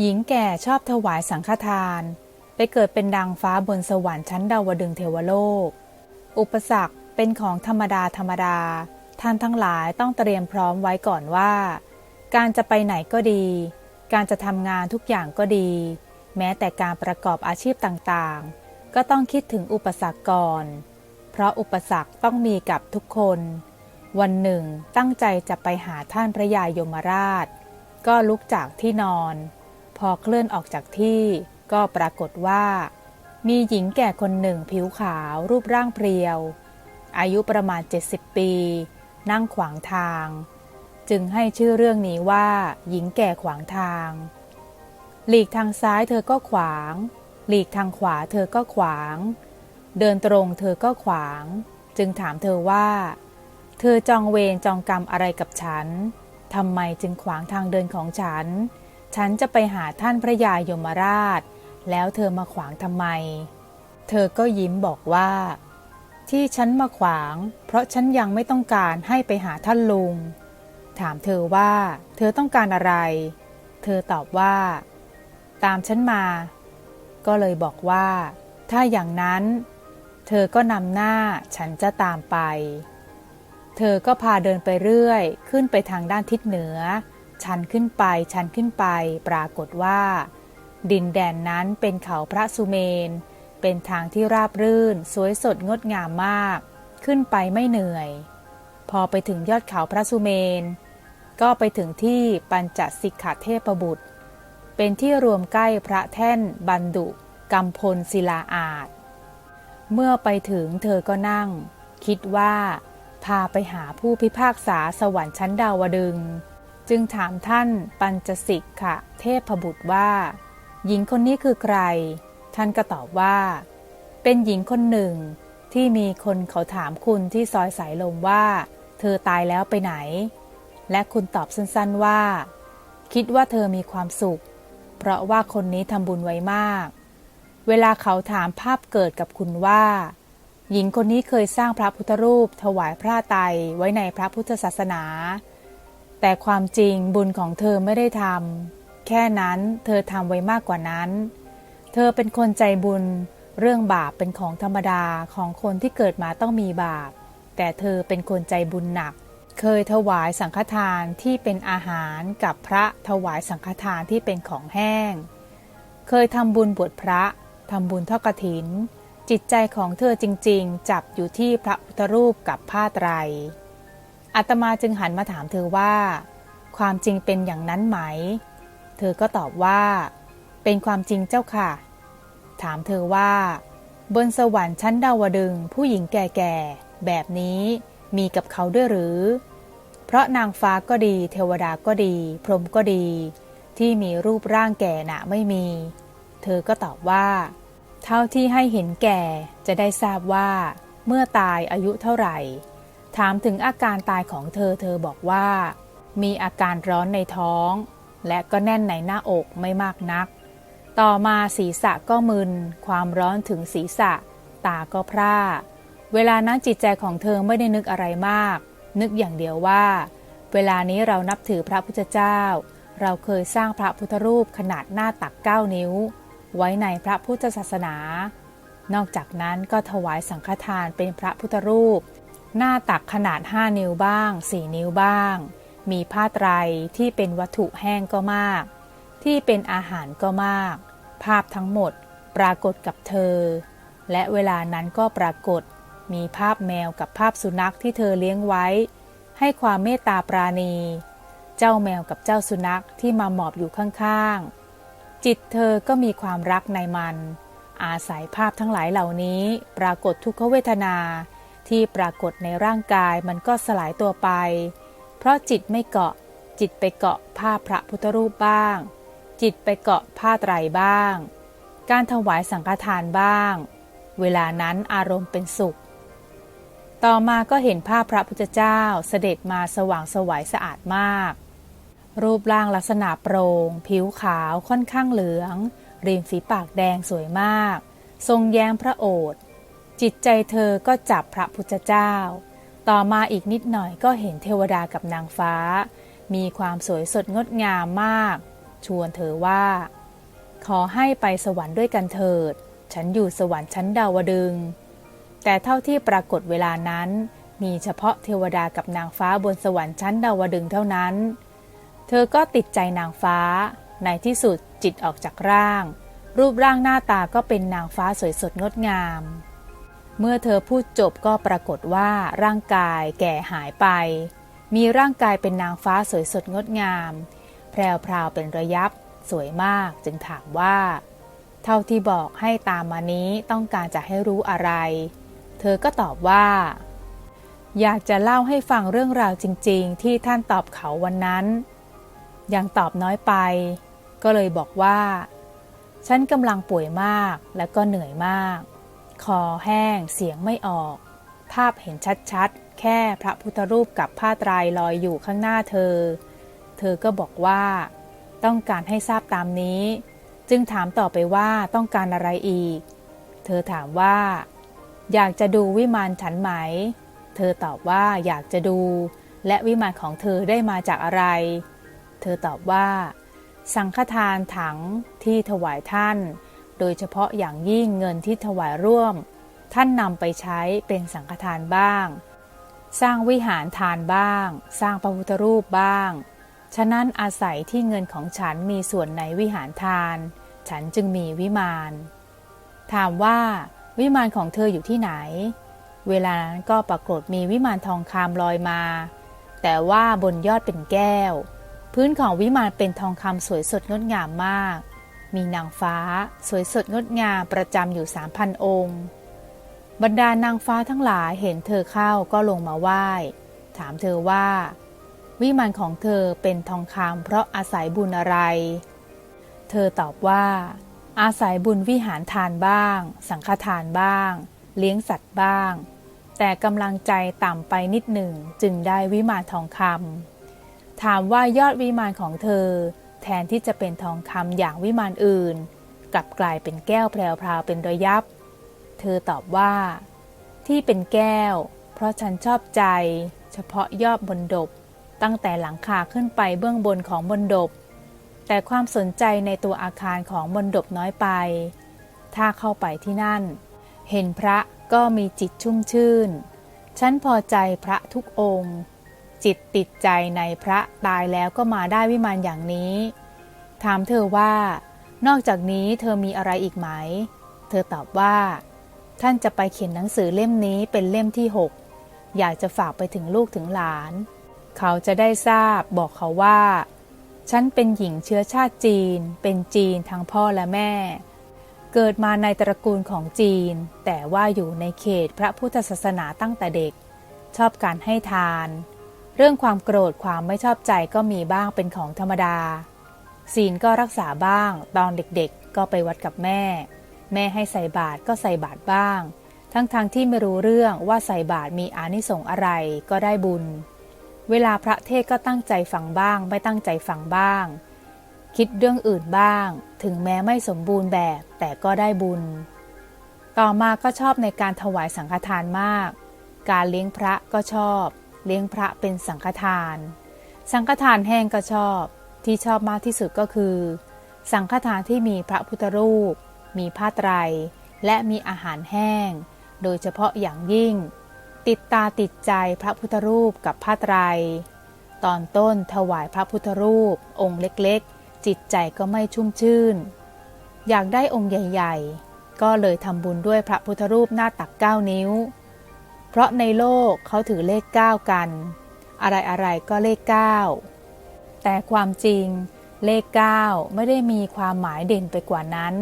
หญิงแก่ชอบถวายสังฆทาน ไปเกิดเป็นดังฟ้าบนสวรรค์ชั้นดาวดึงเทวโลก อุปสรรคเป็นของธรรมดาธรรมดา ท่านทั้งหลายต้องเตรียมพร้อมไว้ก่อนว่า การจะไปไหนก็ดี การจะทำงานทุกอย่างก็ดี แม้แต่การประกอบอาชีพต่างๆ ก็ต้องคิดถึงอุปสรรคก่อน เพราะอุปสรรคต้องมีกับทุกคน วันหนึ่งตั้งใจจะไปหาท่านพระยายมราช ก็ลุกจากที่นอน พอเคลื่อนออกจากที่ก็ปรากฏว่า มีหญิงแก่คนหนึ่งผิวขาวรูปร่างเพรียว อายุประมาณ 70 ปี นั่งขวางทาง จึงให้ชื่อเรื่องนี้ว่า หญิงแก่ขวางทาง หลีกทางซ้ายเธอก็ขวาง หลีกทางขวาเธอก็ขวาง เดินตรงเธอก็ขวาง จึงถามเธอว่า เธอจองเวรจองกรรมอะไรกับฉันทำไมจึงขวางทางเดินของฉัน ฉันจะไปหาท่านพระยายมราช แล้วเธอมาขวางทำไม เธอก็ยิ้มบอกว่า ที่ฉันมาขวาง เพราะฉันยังไม่ต้องการให้ไปหาท่านลุง ถามเธอว่า เธอต้องการอะไร เธอตอบว่า ตามฉันมา ก็เลยบอกว่า ถ้าอย่างนั้น เธอก็นำหน้าฉันจะตามไป เธอก็พาเดินไปเรื่อย ขึ้นไปทางด้านทิศเหนือ ชันขึ้นไปชันขึ้นไปปรากฏว่า ดินแดนนั้นเป็นเขาพระสุเมน เป็นทางที่ราบรื่น สวยสดงดงามมาก ขึ้นไปไม่เหนื่อย พอไปถึงยอดเขาพระสุเมน ก็ไปถึงที่ปัญจสิกขาเทพบุตร เป็นที่รวมใกล้พระแท่นบันดุกำพลศิลาอาจ เมื่อไปถึงเธอก็นั่ง คิดว่า พาไปหาผู้พิพากษาสวรรค์ชั้นดาวดึงส์ จึงถามท่านปัญจสิกขะเทพบุตรว่า หญิงคนนี้คือใคร ท่านก็ตอบว่า เป็นหญิงคนหนึ่ง ที่มีคนเขาถามคุณที่ซอยสายลมว่า เธอตายแล้วไปไหน และคุณตอบสั้นๆว่า คิดว่าเธอมีความสุข เพราะว่าคนนี้ทำบุญไว้มาก เวลาเขาถามภาพเกิดกับคุณว่า หญิงคนนี้เคยสร้างพระพุทธรูป ถวายพระไตรไว้ในพระพุทธศาสนา แต่ความจริงบุญของเธอไม่ได้ทำแค่นั้นเธอทำไว้มากกว่านั้น เธอเป็นคนใจบุญ เรื่องบาปเป็นของธรรมดาของคนที่เกิดมาต้องมีบาป แต่เธอเป็นคนใจบุญหนัก เคยถวายสังฆทานที่เป็นอาหารกับพระถวายสังฆทานที่เป็นของแห้ง เคยทำบุญบวชพระทำบุญทอดกฐิน จิตใจของเธอจริง ๆ จับอยู่ที่พระพุทธรูปกับผ้าไตร อาตมาจึงหันมาถามเธอว่า ความจริงเป็นอย่างนั้นไหม เธอก็ตอบว่า เป็นความจริงเจ้าค่ะ ถามเธอว่า บนสวรรค์ชั้นดาวดึงผู้หญิงแก่ๆ แบบนี้มีกับเขาด้วยหรือ เพราะนางฟ้าก็ดี เทวดาก็ดี พรหมก็ดี ที่มีรูปร่างแก่หนะไม่มี เธอก็ตอบว่า เท่าที่ให้เห็นแก่จะได้ทราบว่า เมื่อตายอายุเท่าไหร่ ถามถึงอาการตายของเธอ เธอบอกว่า มีอาการร้อนในท้อง และก็แน่นในหน้าอกไม่มากนัก ต่อมาศีรษะก็มึน ความร้อนถึงศีรษะ ตาก็พร่า เวลานั้นจิตใจของเธอไม่ได้นึกอะไรมาก นึกอย่างเดียวว่า เวลานี้เรานับถือพระพุทธเจ้า เราเคยสร้างพระพุทธรูปขนาดหน้าตัก 9 นิ้ว ไว้ในพระพุทธศาสนา นอกจากนั้นก็ถวายสังฆทานเป็นพระพุทธรูป หน้าตักขนาด 5 นิ้วบ้าง 4 นิ้วบ้าง มีผ้าไตรที่เป็นวัตถุแห้งก็มาก ที่เป็นอาหารก็มาก ภาพทั้งหมดปรากฏกับเธอ และเวลานั้นก็ปรากฏ มีภาพแมวกับภาพสุนัขที่เธอเลี้ยงไว้ ให้ความเมตตาปราณี เจ้าแมวกับเจ้าสุนัขที่มาหมอบอยู่ข้างๆ จิตเธอก็มีความรักในมัน อาศัยภาพทั้งหลายเหล่านี้ปรากฏทุกขเวทนา ที่ปรากฏในร่างกายมันก็สลายตัวไป เพราะจิตไม่เกาะ จิตไปเกาะภาพพระพุทธรูปบ้าง จิตไปเกาะผ้าไตรบ้าง การถวายสังฆทานบ้าง เวลานั้นอารมณ์เป็นสุข ต่อมาก็เห็นภาพพระพุทธเจ้าเสด็จมาสว่างสวยสะอาดมาก รูปร่างลักษณะโปร่งผิวขาวค่อนข้างเหลือง ริมฝีปากแดงสวยมาก ทรงแย้มพระโอษฐ์ จิตใจเธอก็จับพระพุทธเจ้า ต่อมาอีกนิดหน่อยก็เห็นเทวดากับนางฟ้า มีความสวยสดงดงามมาก ชวนเธอว่า ขอให้ไปสวรรค์ด้วยกันเถิด ฉันอยู่สวรรค์ชั้นดาวดึง แต่เท่าที่ปรากฏเวลานั้น มีเฉพาะเทวดากับนางฟ้าบนสวรรค์ชั้นดาวดึงเท่านั้น เธอก็ติดใจนางฟ้า ในที่สุดจิตออกจากร่าง รูปร่างหน้าตาก็เป็นนางฟ้าสวยสดงดงาม เมื่อเธอพูดจบก็ปรากฏว่าร่างกายแก่หายไป มีร่างกายเป็นนางฟ้าสวยสดงดงาม แพรวพราวเป็นระยับ สวยมากจึงถามว่า เท่าที่บอกให้ตามมานี้ต้องการจะให้รู้อะไร เธอก็ตอบว่า อยากจะเล่าให้ฟังเรื่องราวจริง ๆ ที่ท่านตอบเขาวันนั้น ยังตอบน้อยไป ก็เลยบอกว่า ฉันกำลังป่วยมากและก็เหนื่อยมาก คอแห้ง เสียงไม่ออก ภาพเห็นชัดๆ แค่พระพุทธรูปกับผ้าไตรายลอยอยู่ข้างหน้าเธอ เธอก็บอกว่า ต้องการให้ทราบตามนี้ จึงถามต่อไปว่าต้องการอะไรอีก เธอถามว่า อยากจะดูวิมานฉันไหม เธอตอบว่าอยากจะดู และวิมานของเธอได้มาจากอะไร เธอตอบว่า สังฆทานถังที่ถวายท่าน โดยเฉพาะอย่างยิ่งเงินที่ถวายร่วม ท่านนำไปใช้เป็นสังฆทานบ้าง สร้างวิหารทานบ้าง สร้างพระพุทธรูปบ้าง ฉะนั้นอาศัยที่เงินของฉันมีส่วนในวิหารทาน ฉันจึงมีวิมานถามว่า วิมานของเธออยู่ที่ไหน เวลานั้นก็ปรากฏมีวิมานทองคำลอยมา แต่ว่าบนยอดเป็นแก้ว พื้นของวิมานเป็นทองคำสวยสดงดงามมาก มีนางฟ้า สวยสดงดงามประจำอยู่สามพันองค์ บรรดานางฟ้าทั้งหลายเห็นเธอเข้าก็ลงมาไหว้ ถามเธอว่า วิมานของเธอเป็นทองคำเพราะอาศัยบุญอะไร เธอตอบว่า อาศัยบุญวิหารทานบ้าง สังฆทานบ้าง เลี้ยงสัตว์บ้าง แต่กำลังใจต่ำไปนิดหนึ่งจึงได้วิมานทองคำถามว่ายอดวิมานของเธอ แทนที่จะเป็นทองคำอย่างวิมานอื่น กลับกลายเป็นแก้วแพรวๆเป็นระยับ เธอตอบว่า ที่เป็นแก้ว เพราะฉันชอบใจ เฉพาะยอดบนดบ ตั้งแต่หลังคาขึ้นไปเบื้องบนของบนดบ แต่ความสนใจในตัวอาคารของบนดบน้อยไป ถ้าเข้าไปที่นั่น เห็นพระก็มีจิตชุ่มชื่น ฉันพอใจพระทุกองค์ จิตติดใจในพระตายแล้วก็มาได้วิมานอย่างนี้ ถามเธอว่า นอกจากนี้เธอมีอะไรอีกไหม เธอตอบว่า ท่านจะไปเขียนหนังสือเล่มนี้เป็นเล่มที่หกอยากจะฝากไปถึงลูกถึงหลาน เขาจะได้ทราบบอกเขาว่า ฉันเป็นหญิงเชื้อชาติจีน เป็นจีนทั้งพ่อและแม่ เกิดมาในตระกูลของจีน แต่ว่าอยู่ในเขตพระพุทธศาสนาตั้งแต่เด็ก ชอบการให้ทาน เรื่องความโกรธความไม่ชอบใจก็มีบ้างเป็นของธรรมดา ศีลก็รักษาบ้าง ตอนเด็กๆ ก็ไปวัดกับแม่ แม่ให้ใส่บาตรก็ใส่บาตรบ้าง ทั้งๆทที่ไม่รู้เรื่องว่าใส่บาตรมีอานิสงส์อะไรก็ได้บุญ เวลาพระเทศก็ตั้งใจฟังบ้าง ไม่ตั้งใจฟังบ้าง คิดเรื่องอื่นบ้าง ถึงแม้ไม่สมบูรณ์แบบแต่ก็ได้บุญ ต่อมาก็ชอบในการถวายสังฆทานมาก การเลี้ยงพระก็ชอบ เลี้ยงพระเป็นสังฆทาน สังฆทานแห้งก็ชอบ ที่ชอบมากที่สุดก็คือ สังฆทานที่มีพระพุทธรูป มีผ้าไตร และมีอาหารแห้ง โดยเฉพาะอย่างยิ่ง ติดตาติดใจพระพุทธรูปกับผ้าไตร ตอนต้นถวายพระพุทธรูป องค์เล็กๆ จิตใจก็ไม่ชุ่มชื่น อยากได้องค์ใหญ่ ๆ ก็เลยทำบุญด้วยพระพุทธรูปหน้าตักเก้านิ้ว เพราะในโลกเขาถือเลขเก้ากัน อะไรๆก็เลขเก้าแต่ความจริงเลขเก้าไม่ได้มีความหมายเด่นไปกว่านั้น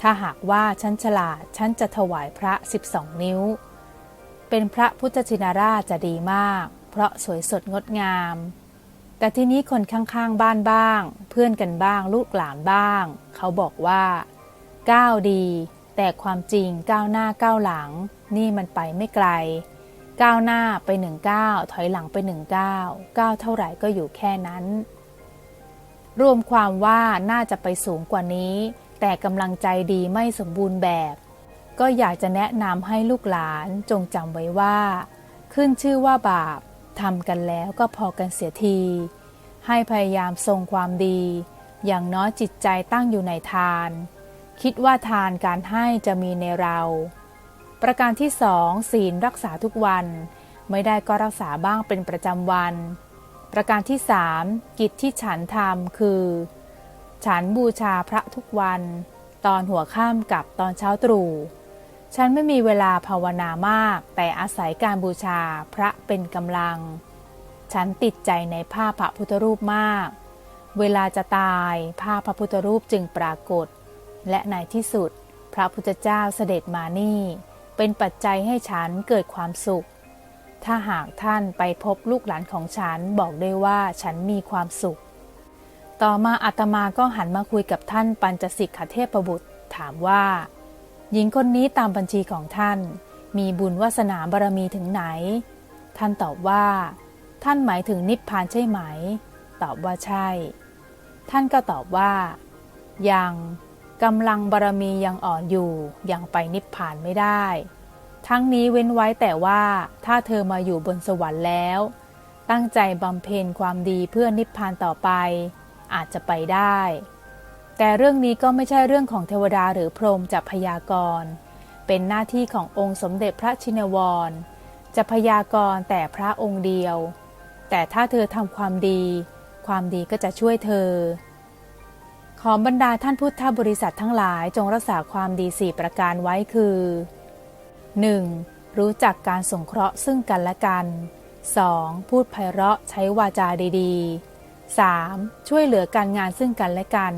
ถ้าหากว่าฉันฉลาดฉันจะถวายพระ 12 นิ้ว เป็นพระพุทธชินราชจะดีมาก เพราะสวยสดงดงาม แต่ที่นี้คนข้างๆบ้านบ้าง เพื่อนกันบ้างลูกหลานบ้าง เขาบอกว่าก้าวดี แต่ความจริงก้าวหน้าก้าวหลัง นี่มันไปไม่ไกล ก้าวหน้าไปหนึ่งก้าวถอยหลังไปหนึ่งก้าวก้าวเท่าไหร่ก็อยู่แค่นั้น รวมความว่าน่าจะไปสูงกว่านี้ แต่กำลังใจดีไม่สมบูรณ์แบบ ก็อยากจะแนะนำให้ลูกหลานจงจำไว้ว่า ขึ้นชื่อว่าบาปทำกันแล้วก็พอกันเสียที ให้พยายามทรงความดี อย่างน้อยจิตใจตั้งอยู่ในทาน คิดว่าทานการให้จะมีในเรา ประการที่สองศีลรักษาทุกวัน ไม่ได้ก็รักษาบ้างเป็นประจำวัน ประการที่สามกิจที่ฉันทำคือ ฉันบูชาพระทุกวัน ตอนหัวค่ำกับตอนเช้าตรู่ฉันไม่มีเวลาภาวนามาก แต่อาศัยการบูชาพระเป็นกำลัง ฉันติดใจในภาพพระพุทธรูปมาก เวลาจะตายภาพพระพุทธรูปจึงปรากฏ และในที่สุด พระพุทธเจ้าเสด็จมานี่ เป็นปัจจัยให้ฉันเกิดความสุข ถ้าหากท่านไปพบลูกหลานของฉันบอกได้ว่าฉันมีความสุข ต่อมาอาตมาก็หันมาคุยกับท่านปัญจสิกขเทพบุตร ถามว่า หญิงคนนี้ตามบัญชีของท่าน มีบุญวาสนาบารมีถึงไหน ท่านตอบว่า ท่านหมายถึงนิพพานใช่ไหม ตอบว่าใช่ ท่านก็ตอบว่า ยัง กำลังบารมียังอ่อนอยู่ยังไปนิพพานไม่ได้ ทั้งนี้เว้นไว้แต่ว่าถ้าเธอมาอยู่บนสวรรค์แล้ว ตั้งใจบำเพ็ญความดีเพื่อนิพพานต่อไป อาจจะไปได้ แต่เรื่องนี้ก็ไม่ใช่เรื่องของเทวดาหรือพรหมจะพยากรณ์เป็นหน้าที่ขององค์สมเด็จพระชินวร จะพยากรณ์แต่พระองค์เดียว แต่ถ้าเธอทำความดี ความดีก็จะช่วยเธอ ขอบรรดาท่านพุทธบริษัททั้งหลายจงรักษาความดีสี่ประการไว้คือ 1. รู้จักการสงเคราะห์ซึ่งกันและกัน 2. พูดไพเราะใช้วาจาดีๆ 3. ช่วยเหลือการงานซึ่งกันและกัน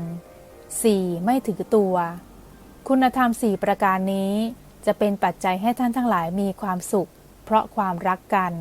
4. ไม่ถือตัว คุณธรรมสี่ประการนี้ จะเป็นปัจจัยให้ท่านทั้งหลายมีความสุข เพราะความรักกัน